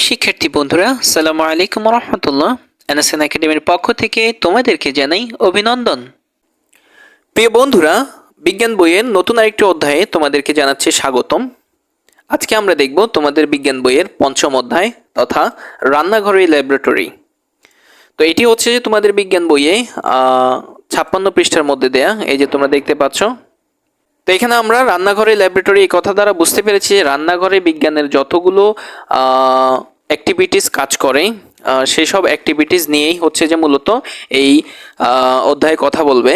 প্রিয় শিক্ষার্থী বন্ধুরা সালামু আলাইকুম রহমতুল্লাহ এনএসএন একাডেমির পক্ষ থেকে তোমাদেরকে জানাই অভিনন্দন। প্রিয় বন্ধুরা, বিজ্ঞান বইয়ের নতুন আরেকটি অধ্যায়ে তোমাদেরকে জানাচ্ছি স্বাগতম। আজকে আমরা দেখব তোমাদের বিজ্ঞান বইয়ের পঞ্চম অধ্যায় তথা রান্নাঘরের ল্যাবরেটরি তো এটি হচ্ছে যে তোমাদের বিজ্ঞান বইয়ে ছাপ্পান্ন পৃষ্ঠার মধ্যে দেয়া, এই যে তোমরা দেখতে পাচ্ছ তো এখানে আমরা রান্নাঘরে ল্যাবরেটরি এই কথা দ্বারা বুঝতে পেরেছি যে রান্নাঘরে বিজ্ঞানের যতগুলো অ্যাক্টিভিটিস কাজ করে সেই সব অ্যাক্টিভিটিস নিয়েই হচ্ছে যে মূলত এই অধ্যায়ে কথা বলবে।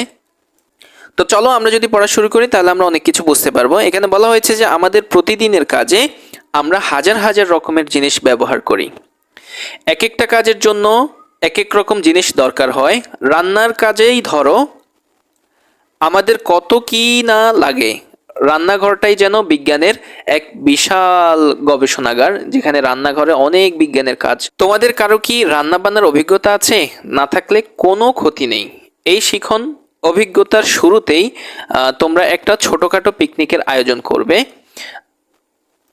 তো চলো আমরা যদি পড়া শুরু করি তাহলে আমরা অনেক কিছু বুঝতে পারব। এখানে বলা হয়েছে যে আমাদের প্রতিদিনের কাজে আমরা হাজার হাজার রকমের জিনিস ব্যবহার করি। এক একটা কাজের জন্য এক এক রকম জিনিস দরকার হয়। রান্নার কাজেই ধরো আমাদের কত কি না লাগে? রান্নাঘরটাই যেন বিজ্ঞানের এক বিশাল গবেষণাগার, যেখানে রান্নাঘরে অনেক বিজ্ঞানের কাজ। তোমাদের কারও কি রান্না বান্নার অভিজ্ঞতা আছে? না থাকলে কোনো ক্ষতি নেই। এই শিখন অভিজ্ঞতার শুরুতেই তোমরা একটা ছোটোখাটো পিকনিকের আয়োজন করবে।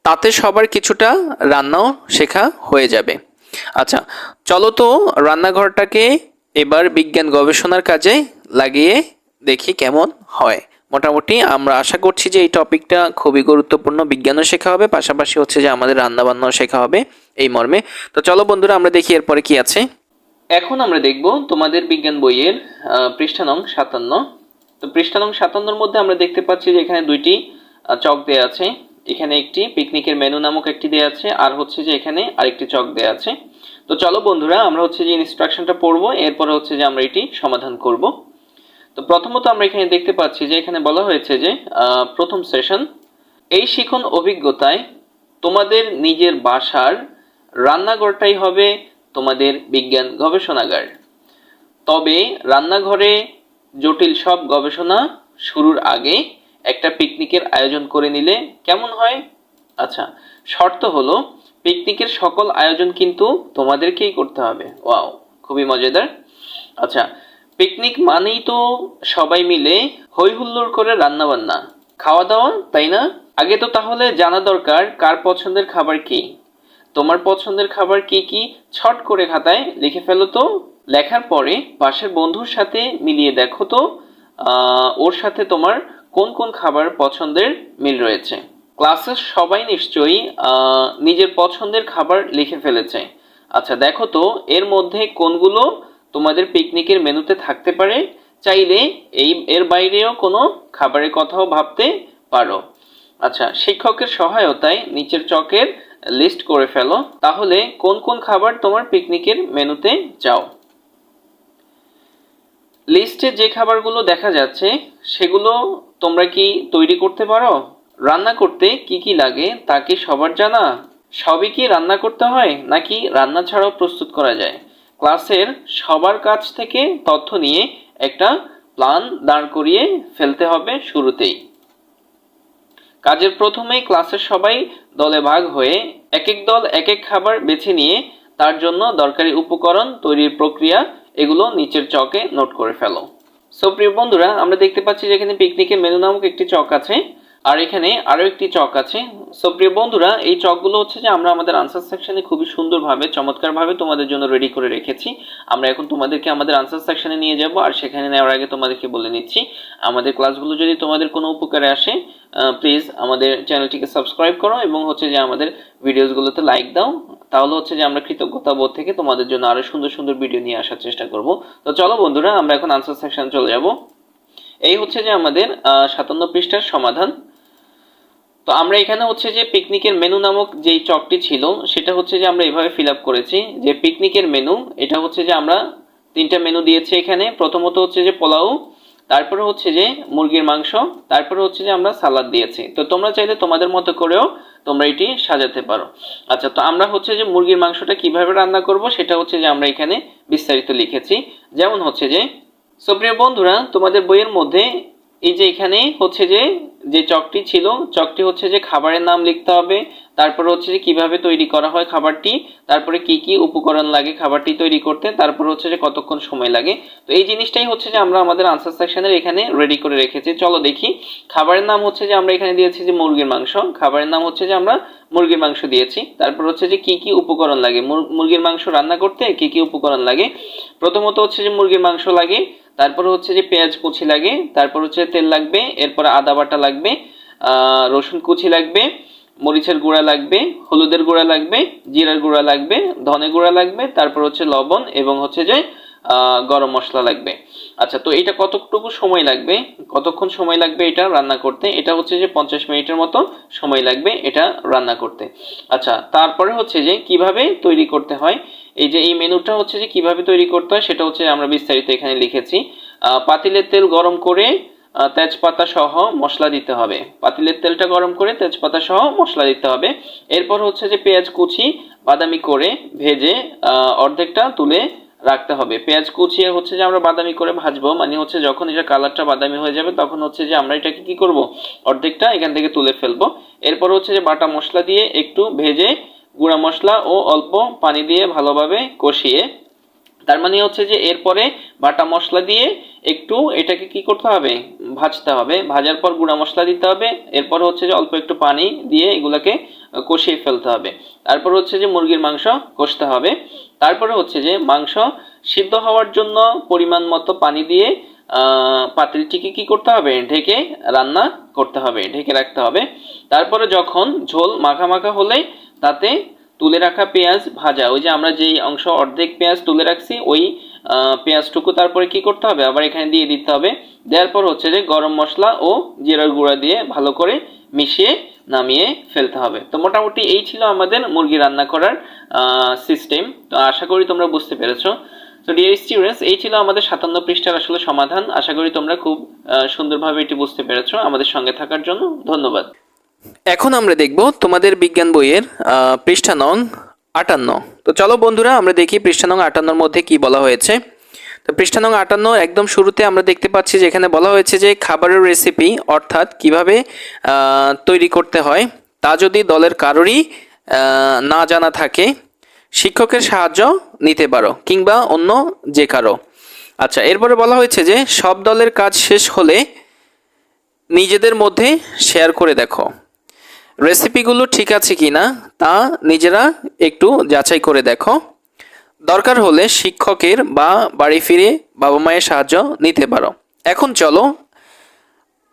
তাতে সবার কিছুটা রান্নাও শেখা হয়ে যাবে। আচ্ছা চলো তো রান্নাঘরটাকে এবার বিজ্ঞান গবেষণার কাজে লাগিয়ে দেখি কেমন হয়। মোটামুটি আমরা আশা করছি যে এই টপিকটা খুবই গুরুত্বপূর্ণ বিজ্ঞানও শেখা হবে পাশাপাশি হচ্ছে যে আমাদের রান্নাবান্নাও শেখা হবে এই মর্মে। তো চলো বন্ধুরা আমরা দেখি এরপরে কি আছে। এখন আমরা দেখব তোমাদের বিজ্ঞান বইয়ের আহ, পৃষ্ঠা নং সাতান্ন। তো পৃষ্ঠা নং সাতান্নর মধ্যে আমরা দেখতে পাচ্ছি যে এখানে দুইটি চক দেয়া আছে। এখানে একটি পিকনিকের মেনু নামক একটি দেয়া আছে আর হচ্ছে যে এখানে আরেকটি চক দেয়া আছে। তো চলো বন্ধুরা আমরা হচ্ছে যে ইনস্ট্রাকশনটা পড়ব এরপরে হচ্ছে যে আমরা এটি সমাধান করব। তো প্রথমত আমরা এখানে দেখতে পাচ্ছি যে এখানে বলা হয়েছে যে প্রথম সেশন, এই শিখন অভিজ্ঞতায় তোমাদের নিজের বাসার রান্নাঘরটাই হবে তোমাদের বিজ্ঞান গবেষণাগার। তবে রান্নাঘরে জটিল সব গবেষণা শুরুর আগে একটা পিকনিকের আয়োজন করে নিলে কেমন হয়? আচ্ছা শর্ত হলো পিকনিকের সকল আয়োজন কিন্তু তোমাদেরকেই করতে হবে। ওয়াও, খুবই মজাদার। আচ্ছা পিকনিক মানেই তো সবাই মিলে হই হুল্লোড় করে রান্না বান্না খাওয়া দাওয়া তাই না? আগে তো তাহলে জানা দরকার কার পছন্দের খাবার কি। তোমার পছন্দের খাবার কি কি ছট করে খাতায় লিখে ফেলো তো। লেখার পরে পাশের বন্ধুর সাথে মিলিয়ে দেখো তো ওর সাথে তোমার কোন কোন খাবার পছন্দের মিল রয়েছে। ক্লাসের সবাই নিশ্চয়ই নিজের পছন্দের খাবার লিখে ফেলেছে। আচ্ছা দেখো তো, এর মধ্যে কোনগুলো তোমাদের পিকনিকের মেনুতে থাকতে পারে, চাইলে এই, এর বাইরেও কোনো খাবারের কথাও ভাবতে পারো। আচ্ছা শিক্ষকের সহায়তায় নিচের চকের লিস্ট করে ফেলো। তাহলে কোন কোন খাবার তোমার পিকনিকের মেনুতে যাও? লিস্টে যে খাবারগুলো দেখা যাচ্ছে, সেগুলো তোমরা কি তৈরি করতে পারো? রান্না করতে কি কি লাগে, তা কি সবার জানা? সবই কি রান্না করতে হয়, নাকি রান্না ছাড়াও প্রস্তুত করা যায়? ক্লাসের সবার কাছ থেকে তথ্য নিয়ে একটা প্ল্যান দাঁড় করিয়ে ফেলতে হবে শুরুতেই। কাজের প্রথমেই ক্লাসের সবাই দলে ভাগ হয়ে এক এক দল এক এক খাবার বেছে নিয়ে তার জন্য দরকারি উপকরণ তৈরির প্রক্রিয়া এগুলো নিচের চকে নোট করে ফেলো। সো প্রিয় বন্ধুরা, আমরা দেখতে পাচ্ছি যে এখানে পিকনিকের মেনু নামক একটি চক আছে। আর এখানে আরও একটি চক আছে। সো প্রিয় বন্ধুরা, এই চকগুলো হচ্ছে যে আমরা আমাদের আনসার সেকশনে খুবই সুন্দরভাবে, চমৎকারভাবে তোমাদের জন্য রেডি করে রেখেছি। আমরা এখন তোমাদেরকে আমাদের আনসার সেকশনে নিয়ে যাব আর সেখানে নেওয়ার আগে তোমাদেরকে বলে নিচ্ছি। আমাদের ক্লাসগুলো যদি তোমাদের কোনো উপকারে আসে প্লিজ আমাদের চ্যানেলটিকে সাবস্ক্রাইব করো এবং হচ্ছে যে আমাদের ভিডিওসগুলোতে লাইক দাও। তাহলে হচ্ছে যে আমরা কৃতজ্ঞতা বোধ থেকে তোমাদের জন্য আরও সুন্দর সুন্দর ভিডিও নিয়ে আসার চেষ্টা করব। তো চলো বন্ধুরা, আমরা এখন আনসার সেকশন চলে যাব। এই হচ্ছে যে আমাদের সাতান্ন পৃষ্ঠার সমাধান। তো আমরা এখানে হচ্ছে যে পিকনিকের মেনু নামক যেই চকটি ছিল, সেটা হচ্ছে যে আমরা এভাবে ফিল আপ করেছি, যে পিকনিকের মেনু এটা হচ্ছে যে আমরা তিনটা মেনু দিয়েছি এখানে। প্রথমত হচ্ছে যে পোলাও, তারপরে হচ্ছে যে মুরগির মাংস, তারপরে হচ্ছে যে আমরা সালাদ দিয়েছি। তো তোমরা চাইলে তোমাদের মতো করেও তোমরা এটি সাজাতে পারো। আচ্ছা তো আমরা হচ্ছে যে মুরগির মাংসটা কীভাবে রান্না করব, সেটা হচ্ছে যে আমরা এখানে বিস্তারিত লিখেছি। যেমন হচ্ছে যে, সুপ্রিয় বন্ধুরা, তোমাদের বইয়ের মধ্যে এই যে এখানে হচ্ছে যে যে চকটি ছিল চকটি হচ্ছে যে খাবারের নাম লিখতে হবে তারপরে হচ্ছে যে কীভাবে তৈরি করা হয় খাবারটি, তারপরে কি কি উপকরণ লাগে খাবারটি তৈরি করতে, তারপরে হচ্ছে যে কতক্ষণ সময় লাগে। তো এই জিনিসটাই হচ্ছে যে আমরা আমাদের আনসার সেকশনের এখানে রেডি করে রেখেছি। চলো দেখি। খাবারের নাম হচ্ছে যে আমরা এখানে দিয়েছি যে মুরগির মাংস। খাবারের নাম হচ্ছে যে আমরা মুরগির মাংস দিয়েছি। তারপর হচ্ছে যে কি কি উপকরণ লাগে? মুরগির মাংস রান্না করতে কি কি উপকরণ লাগে? প্রথমত হচ্ছে যে মুরগির মাংস লাগে। তারপর হচ্ছে যে পেঁয়াজ কুচি লাগে। তারপর হচ্ছে তেল লাগবে। এরপর আদা বাটা লাগবে। রসুন কুচি লাগবে। মরিচের গুঁড়া লাগবে, হলুদের গুঁড়া লাগবে, জিরার গুঁড়া লাগবে, ধনে গুঁড়া লাগবে, তারপর হচ্ছে লবণ এবং হচ্ছে যে গরম মশলা লাগবে। আচ্ছা তো এটা কতটুকু সময় লাগবে? কতক্ষণ সময় লাগবে এটা রান্না করতে? এটা হচ্ছে যে পঞ্চাশ মিনিটের মতো সময় লাগবে এটা রান্না করতে। আচ্ছা তারপরে হচ্ছে যে কীভাবে তৈরি করতে হয়? এই যে এই মেনুটা হচ্ছে যে কীভাবে তৈরি করতে হয় সেটা হচ্ছে আমরা বিস্তারিত এখানে লিখেছি। পাতিলের তেল গরম করে তেজপাতা সহ মশলা দিতে হবে। পাতিলের তেলটা গরম করে তেজপাতা সহ মশলা দিতে হবে। এরপর হচ্ছে যে পেঁয়াজ কুচি, বাদামি করে ভেজে অর্ধেকটা তুলে রাখতে হবে। পেঁয়াজ কুচিয়ে হচ্ছে যে আমরা বাদামি করে ভাজবো মানে হচ্ছে যখন এটা কালারটা বাদামি হয়ে যাবে তখন হচ্ছে যে আমরা এটাকে কি করব? অর্ধেকটা এখান থেকে তুলে ফেলব। এরপর হচ্ছে যে বাটা মশলা দিয়ে একটু ভেজে গুঁড়া মশলা ও অল্প পানি দিয়ে ভালোভাবে কষিয়ে তার মানে হচ্ছে যে এরপরে বাটা মশলা দিয়ে একটু এটাকে কি করতে হবে? ভাজতে হবে। ভাজার পর গুঁড়া মশলা দিতে হবে। এরপর হচ্ছে যে অল্প একটু পানি দিয়ে এগুলাকে কষিয়ে ফেলতে হবে। তারপর হচ্ছে যে মুরগির মাংস কষতে হবে। তারপরে হচ্ছে যে মাংস সিদ্ধ হওয়ার জন্য পরিমাণ মতো পানি দিয়ে পাতিলটিকে কি করতে হবে? ঢেকে রান্না করতে হবে। ঢেকে রাখতে হবে। তারপরে যখন ঝোল মাখা মাখা হলে তাতে তুলে রাখা পেঁয়াজ ভাজা, ওই যে আমরা যেই অংশ অর্ধেক পেঁয়াজ তুলে রাখছি, ওই পেঁয়াজটুকু তারপরে কি করতে হবে? আবার এখানে দিয়ে দিতে হবে। দেওয়ার পর হচ্ছে যে গরম মশলা ও জিরার গুঁড়া দিয়ে ভালো করে মিশিয়ে নামিয়ে ফেলতে হবে। তো মোটামুটি এই ছিল আমাদের মুরগি রান্না করার সিস্টেম তো আশা করি তোমরা বুঝতে পেরেছ। তো ডিয়ার স্টুডেন্টস এই ছিল আমাদের সাতান্ন পৃষ্ঠার আসলে সমাধান। আশা করি তোমরা খুব সুন্দরভাবে এটি বুঝতে পেরেছ আমাদের সঙ্গে থাকার জন্য। ধন্যবাদ। এখন আমরা দেখব তোমাদের বিজ্ঞান বইয়ের পৃষ্ঠা নং আটান্ন। তো চলো বন্ধুরা, আমরা দেখি পৃষ্ঠা নং আটান্নর মধ্যে কি বলা হয়েছে। তো পৃষ্ঠা নং আটান্ন একদম শুরুতে আমরা দেখতে পাচ্ছি যে এখানে বলা হয়েছে যে খাবারের রেসিপি অর্থাৎ কীভাবে তৈরি করতে হয়, তা যদি দলের কারোরই না জানা থাকে, শিক্ষকের সাহায্য নিতে পারো, কিংবা অন্য যে কারও। আচ্ছা এরপরে বলা হয়েছে যে সব দলের কাজ শেষ হলে নিজেদের মধ্যে শেয়ার করে দেখো। রেসিপিগুলো ঠিক আছে কি না তা নিজেরা একটু যাচাই করে দেখো। দরকার হলে শিক্ষকের বা বাড়ি ফিরে বাবা মায়ের সাহায্য নিতে পারো। এখন চলো,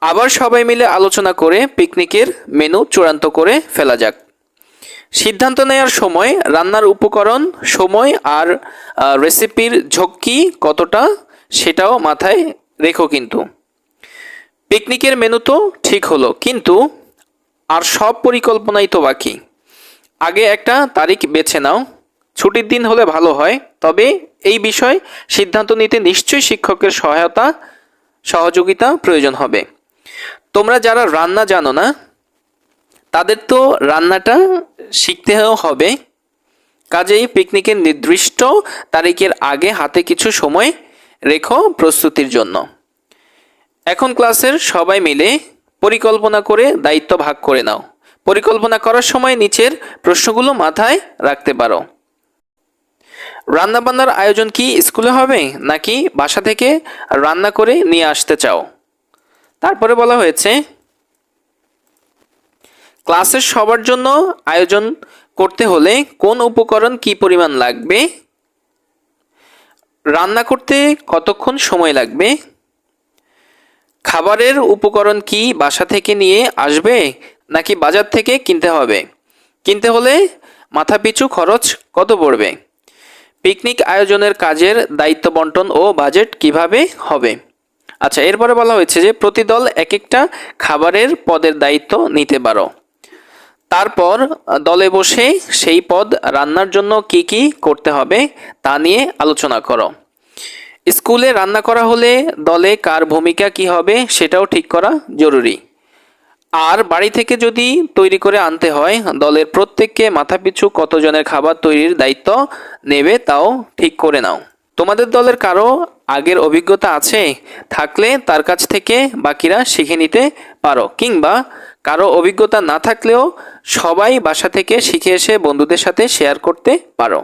আবার সবাই মিলে আলোচনা করে পিকনিকের মেনু চূড়ান্ত করে ফেলা যাক। সিদ্ধান্ত নেওয়ার সময় রান্নার উপকরণ, সময় আর রেসিপির ঝক্কি কতটা সেটাও মাথায় রেখো কিন্তু। পিকনিকের মেনু তো ঠিক হলো, কিন্তু আর সব পরিকল্পনাই তো বাকি। আগে একটা তারিখ বেছে নাও। ছুটির দিন হলে ভালো হয়, তবে এই বিষয় সিদ্ধান্ত নিতে নিশ্চয়ই শিক্ষকের সহায়তা, সহযোগিতা প্রয়োজন হবে। তোমরা যারা রান্না জানো না, তাদের তো রান্নাটা শিখতেও হবে। কাজেই পিকনিকের নির্দিষ্ট তারিখের আগে হাতে কিছু সময় রেখো প্রস্তুতির জন্য। এখন ক্লাসের সবাই মিলে পরিকল্পনা করে দায়িত্ব ভাগ করে নাও। পরিকল্পনা করার সময় নিচের প্রশ্নগুলো মাথায় রাখতে পারো। রান্নাবান্নার আয়োজন কি স্কুলে হবে, নাকি বাসা থেকে রান্না করে নিয়ে আসতে চাও? তারপরে বলা হয়েছে, ক্লাসের সবার জন্য আয়োজন করতে হলে কোন উপকরণ কি পরিমাণ লাগবে? রান্না করতে কতক্ষণ সময় লাগবে? খাবারের উপকরণ কি বাসা থেকে নিয়ে আসবে নাকি বাজার থেকে কিনতে হবে? কিনতে হলে মাথাপিছু খরচ কত পড়বে? পিকনিক আয়োজনের কাজের দায়িত্ব বন্টন ও বাজেট কীভাবে হবে? আচ্ছা এরপরে বলা হয়েছে যে প্রতি দল এক একটা খাবারের পদের দায়িত্ব নিতে পারো। তারপর দলে বসে সেই পদ রান্নার জন্য কি কি করতে হবে তা নিয়ে আলোচনা করো। স্কুলে রান্না করা হলে দলে কার ভূমিকা কি হবে সেটাও ঠিক করা জরুরি। আর বাড়ি থেকে যদি তৈরি করে আনতে হয়, দলের প্রত্যেককে মাথাপিছু কতজনের খাবার তৈরির দায়িত্ব নেবে তাও ঠিক করে নাও। তোমাদের দলের কারও আগের অভিজ্ঞতা আছে? থাকলে তার কাছ থেকে বাকিরা শিখে নিতে পারো। কিংবা কারও অভিজ্ঞতা না থাকলেও সবাই বাসা থেকে শিখে এসে বন্ধুদের সাথে শেয়ার করতে পারো।